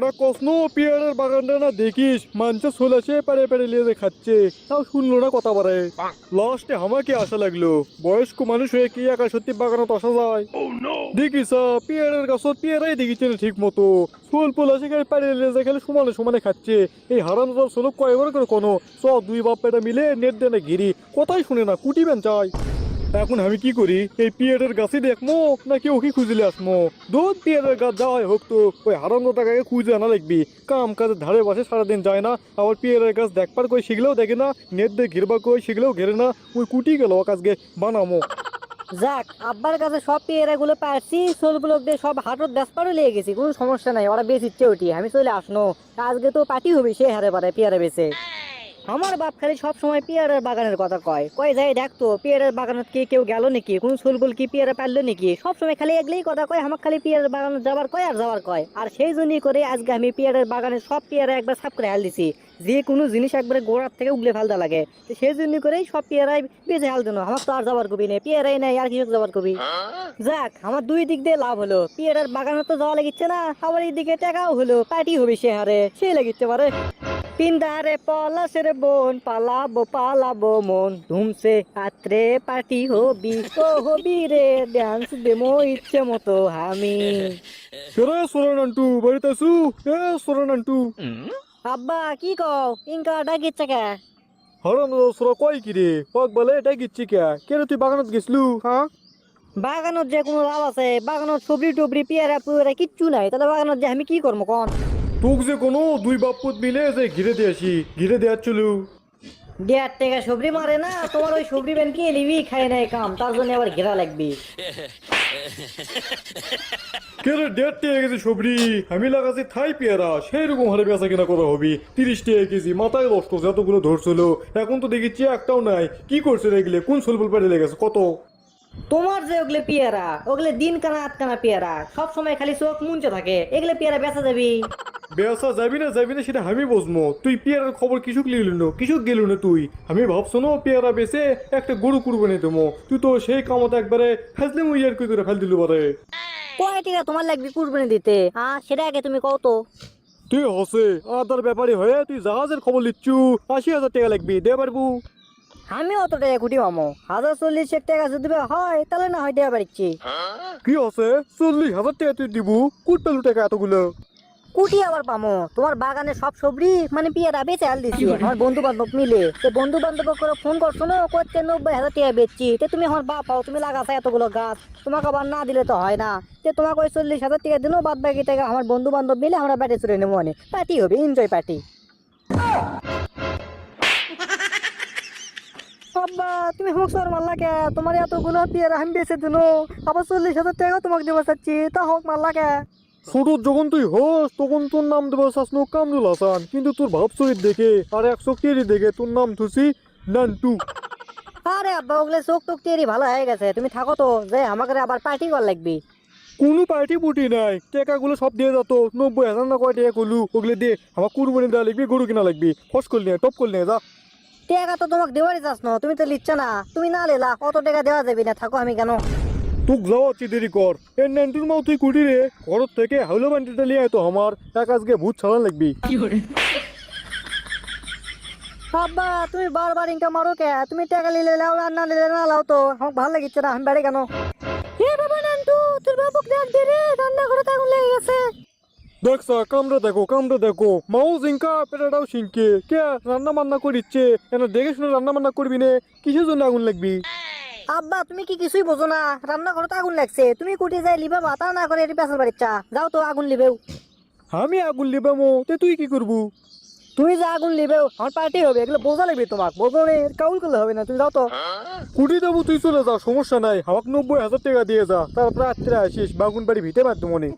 বেড়া কষ্ণ পিয়ারের বাগানটা না দেখিস। মানছে সোলাছে পারে পারে লিয়ে খাচ্ছে। তাও শুনলো না কথা পারে লাস্টে আমাকে আশা লাগল। বয়স্ক মানুষ হয়ে কি একা সত্যি বাগানত আসা যায়? দেখিস পিয়ারের গাছত পিয়ারাই দেখিছে না ঠিক মতো ফুল ফুল আছে খালি পারে লিয়ে খালি সমানে সমানে খাচ্ছে। এই হারানো তো সোলক কয়েকবার করে কোনো? সব দুই বাপ পেটা মিলে নেট দেনে ঘিরি। কথাই শুনে না কুটিবেন চাই এখন আমি কি করি? এই পিয়ারের গাছে দেখমো? নাকি ওকে খুঁজলে আসমো? দুধ পিয়ারের গাছ যাওয়াই হোক তো। ওই টাকাকে খুঁজে আনা লাগবি। কাম কাজের ধারে বসে সারাদিন যায় না। আবার পিয়ারের গাছ দেখবার কই শিখলেও দেখে না। নেট দিয়ে ঘিরবা কই শিখলেও ঘেরে না। ওই কুটি গেল কাজকে বানামো। যাক, আব্বার কাছে সব পেয়ারা গুলো পারছি সোলগুলো দিয়ে সব হাটত বেসপারও লেগে গেছি। কোনো সমস্যা নাই, ওরা বেশ ইচ্ছে উঠি আমি চলে আসনো। আজকে তো পার্টি হবে সে হারে পারে পেয়ারা বেছে আমার বাপ খালি সব সময় পেয়ারের বাগানের কথা কয়। কয়, যাই দেখতো পেয়ারের বাগানত কি কেউ গেল নাকি? কোন সোলগুল কি পেয়ারা পারল নাকি? সব সময় খালি এগুলোই কথা কয় আমার খালি পেয়ারের বাগানে যাবার কয় আর যাবার কয়। আর সেই জন্যই করে আজকে আমি পেয়ারের বাগানে সব পেয়ারা একবার সাফ করে হাল দিছি। যে কোনো জিনিস একবারে গোড়ার থেকে উগলে ফেলতে লাগে। সেই জন্য করেই সব পেয়ারাই বেঁচে হাল দিন আমার তো আর যাবার কবি নেই, পেয়ারাই নাই, আর কিছু যাবার কবি? যাক, আমার দুই দিক দিয়ে লাভ হলো। পেয়ারার বাগানে তো যাওয়া লাগিচ্ছে না, আবার এইদিকে টাকাও হলো পার্টি হবে সে হারে সে লাগিচ্ছে পারে। পিন্দারে পলাশের বোন পালাবো পালাবো মন। ধুমসে আত্রে পার্টি হবি ও হবি রে ডান্স দেমো ইচ্ছে মতো আমি। কেরে সোরেন আন্টু বাড়িতে আসু এ সোরেন আন্টু আব্বা কি কও? ইনকা ডাকিচ্ছে কে? হারানো সোরা কয় কি রে? পক বলে গিচ্ছি কে? কেন তুই বাগানত গেছলু? হ্যাঁ বাগানত যে কোনো লাভ আছে বাগানত সবরি টবরি পেয়ারা পুয়ারা কিচ্ছু নাই। তাহলে বাগানত যে আমি কি করব কন? তোক যে কোনো দুই বাপুত মিলে যে ঘিরে দিয়ে আসি ঘিরে দেওয়ার চলু। দেড় টাকা সবরি মারে না তোমার ওই সবরি ব্যান কি নিবি খাই নাই কাম তার জন্য আবার ঘেরা লাগবে। কেরে দেড় টাকা কেজি সবরি? আমি লাগাছি থাই পেয়ারা সেই রকম হারে বেচা কিনা করা হবি। তিরিশ টাকা কেজি মাথায় নষ্ট যতগুলো ধরছিল। এখন তো দেখেছি একটাও নাই। কি করছে এগুলো? কোন সলবল পেটে লেগেছে কত? তোমার যে ওগুলো পেয়ারা ওগুলো দিন কানা আট কানা পেয়ারা সব সময় খালি চোখ মুঞ্চে থাকে। এগুলো পেয়ারা বেচা যাবি। বেসা যাবি না যাবি না সেটা আমি বুঝব তুই পেয়ারার খবর কিছুক লিখলি না কিছুক গেলু না তুই। আমি ভাবছ না পেয়ারা বেসে একটা গরু কুরবানি দেবো। তুই তো সেই কামত একবারে ফেসলে মুইয়ার কই করে ফেল দিলু বারে। কয় টাকা তোমার লাগবে কুরবানি দিতে? হ্যাঁ সেটা আগে তুমি কও তো। তুই হসে আদার ব্যাপারী হয়ে তুই জাহাজের খবর লিচ্ছু। আশি হাজার টাকা লাগবি দে পারবু। আমি অত টাকা কুটি মামো হাজার চল্লিশ এক টাকা যদি হয় তাহলে না হয় দেওয়া পারিচ্ছি কি হসে? চল্লিশ হাজার টাকা তুই দিবু। কুট পেলু টাকা এতগুলো। কুটি আবার পামো। তোমার বাগানে সব সবজি মানে পেয়ারা বেচে আল দিছি। আমার বন্ধু বান্ধব মিলে। তো বন্ধু বান্ধব করে ফোন করছ না? করতে নব্বই হাজার টাকা বেচছি। তে তুমি আমার বাপ হও তুমি লাগাছো এতগুলো গাছ। তোমাকে আবার না দিলে তো হয় না। তে তোমাকে ওই চল্লিশ হাজার টাকা দিলো, বাদ বাকি টাকা আমার বন্ধু বান্ধব মিলে আমরা ব্যাটে চলে নেব অনেক। পার্টি হবে এনজয় পার্টি বাবা তুমি হোক সর মাল্লা কে? তোমার এতগুলো পেয়ারা আমি বেচে দিলো। আবার চল্লিশ হাজার টাকা তোমাকে দেবো চাচ্ছি। তা হোক মাল্লা কে? ছোট যখন তুই হোস তখন তোর নাম দেবো শাসনো কামরুল হাসান। কিন্তু তোর ভাব চরিত দেখে আর একশো কেরি দেখে তোর নাম থুসি নান্টু। আরে আব্বা ওগুলো চোখ টোক তেরি ভালো হয়ে গেছে। তুমি থাকো তো যে আমাকে আবার পার্টি কর লাগবি। কোনো পার্টি পুটি নাই। টাকাগুলো সব দিয়ে যাতো নব্বই হাজার না কয় টাকা করলু? ওগুলো দিয়ে আমার কুরবানি দেওয়া লাগবি গরু কিনা লাগবি। ফস করলি না টপ করলি না যা। টাকা তো তোমাকে দেওয়ারই যাস না। তুমি তো লিচ্ছ না। তুমি না লেলা অত টাকা দেওয়া যাবে না। থাকো আমি কেন? তুক যাও হচ্ছে দেরি কর এর নাইনটুর মাও তুই কুটি রে ঘর থেকে হাউলো লিয়ে আয় তো আমার এক আজকে ভূত ছাড়ান লাগবি আব্বা তুমি বারবার ইনকা মারো কে তুমি টাকা নিলে লাও আর না লাও তো আমার ভালো লাগিচ্ছে না আমি বাড়ি কেন হে বাবা নান্টু তোর বাবুক ডাক দে রে রান্না করে আগুন লেগে গেছে দেখছা কামড়ে দেখো কামড়ে দেখো মাও জিঙ্কা পেটাটাও সিংকে কে রান্না বান্না করিচ্ছে এনে দেখে শুনে রান্না বান্না করবি নে কিসের জন্য আগুন লাগবি আব্বা তুমি কি কিছুই বোঝো না। রান্না তো আগুন লাগছে। তুমি কুটি যাই লিবা বাতা না করে এটি বাড়ির চা। যাও তো আগুন লিবেও। আমি আগুন লিবে মো তে তুই কি করবু? তুমি যে আগুন লিবেও আমার পার্টি হবে এগুলো বোঝা লাগবে তোমাক। বোঝো রে কাউল করলে হবে না তুমি যাও তো। কুটি দেবো তুই চলে যাও সমস্যা নাই। আমাকে নব্বই হাজার টাকা দিয়ে যা তারপর রাত্রে আসিস বাগুন বাড়ি ভিটে পারতো মনে।